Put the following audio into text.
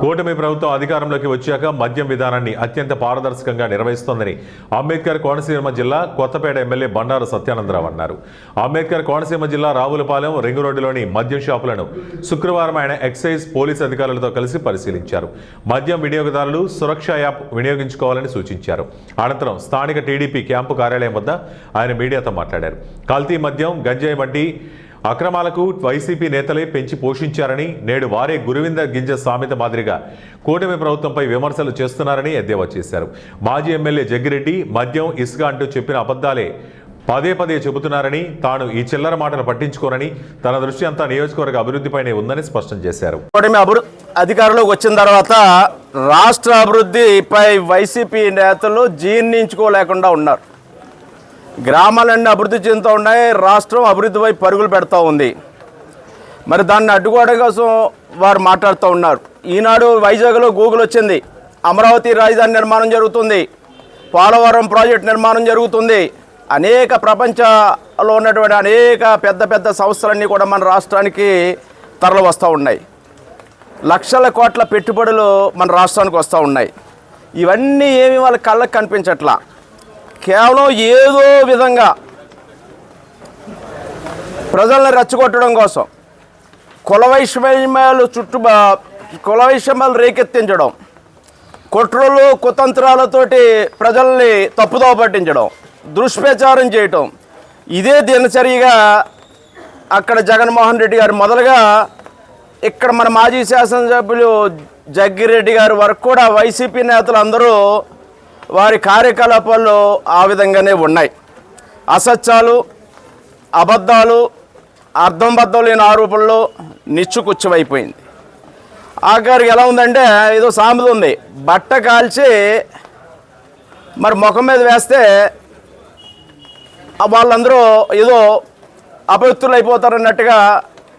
కూటమి ప్రభుత్వం అధికారంలోకి వచ్చాక మద్యం విధానాన్ని అత్యంత పారదర్శకంగా నిర్వహిస్తోందని అంబేద్కర్ కోనసీమ జిల్లా కొత్తపేట ఎమ్మెల్యే బండారు సత్యానందరావు అన్నారు. అంబేద్కర్ కోనసీమ జిల్లా రావులపాలెం రింగ్ రోడ్డులోని మద్యం షాపులను శుక్రవారం ఆయన ఎక్సైజ్ పోలీస్ అధికారులతో కలిసి పరిశీలించారు. మద్యం వినియోగదారులు సురక్ష యాప్ వినియోగించుకోవాలని సూచించారు. అనంతరం స్థానిక టీడీపీ క్యాంపు కార్యాలయం వద్ద ఆయన మీడియాతో మాట్లాడారు. కల్తీ మద్యం గంజాయి వంటి అక్రమాలకు వైసీపీ నేతలే పెంచి పోషించారని నేడు వారే గురువింద గింజ సామెత మాదిరిగా కూటమి ప్రభుత్వంపై విమర్శలు చేస్తున్నారని ఎద్దేవా చేశారు. మాజీ ఎమ్మెల్యే జగ్గిరెడ్డి మద్యం ఇసుక అంటూ చెప్పిన అబద్ధాలే పదే పదే చెబుతున్నారని తాను ఈ చిల్లర మాటలు పట్టించుకోరని తన దృష్టి అంతా నియోజకవర్గ అభివృద్ధిపైనే ఉందని స్పష్టం చేశారు. అధికారంలోకి వచ్చిన తర్వాత రాష్ట్ర అభివృద్ధిపై వైసీపీ నేతలు జీర్ణించుకోలేకుండా ఉన్నారు. గ్రామాలన్నీ అభివృద్ధి చెందుతూ ఉన్నాయి రాష్ట్రం అభివృద్ధి వైపు పరుగులు పెడతా ఉంది. మరి దాన్ని అడ్డుకోవడం కోసం వారు మాట్లాడుతూ ఉన్నారు. ఈనాడు వైజాగ్లో గూగుల్ వచ్చింది. అమరావతి రాజధాని నిర్మాణం జరుగుతుంది. పోలవరం ప్రాజెక్ట్ నిర్మాణం జరుగుతుంది. అనేక ప్రపంచంలో ఉన్నటువంటి అనేక పెద్ద పెద్ద సంస్థలన్నీ కూడా మన రాష్ట్రానికి తరలి వస్తూ ఉన్నాయి. లక్షల కోట్ల పెట్టుబడులు మన రాష్ట్రానికి వస్తూ ఉన్నాయి. ఇవన్నీ ఏమి వాళ్ళ కళ్ళకు కనిపించట్లా. కేవలం ఏదో విధంగా ప్రజల్ని రెచ్చగొట్టడం కోసం కుల వైషమ్యాలు చుట్టూ కుల వైషమ్యాలు రేకెత్తించడం కుట్రలు కుతంత్రాలతోటి ప్రజల్ని తప్పుదోవ పట్టించడం దుష్ప్రచారం చేయటం ఇదే దినచర్యగా అక్కడ జగన్మోహన్ రెడ్డి గారు మొదలుగా ఇక్కడ మన మాజీ శాసనసభ్యులు జగ్గిరెడ్డి గారు వరకు కూడా వైసీపీ నేతలు అందరూ వారి కార్యకలాపాలు ఆ విధంగానే ఉన్నాయి. అసత్యాలు అబద్ధాలు అర్థం బద్దం లేని ఆరోపణలు నిచ్చుకుచ్చమైపోయింది ఆఖరికి ఎలా ఉందంటే ఏదో సామెత ఉంది. బట్ట కాల్చి మరి ముఖం మీద వేస్తే వాళ్ళందరూ ఏదో అపవిత్రులు అయిపోతారన్నట్టుగా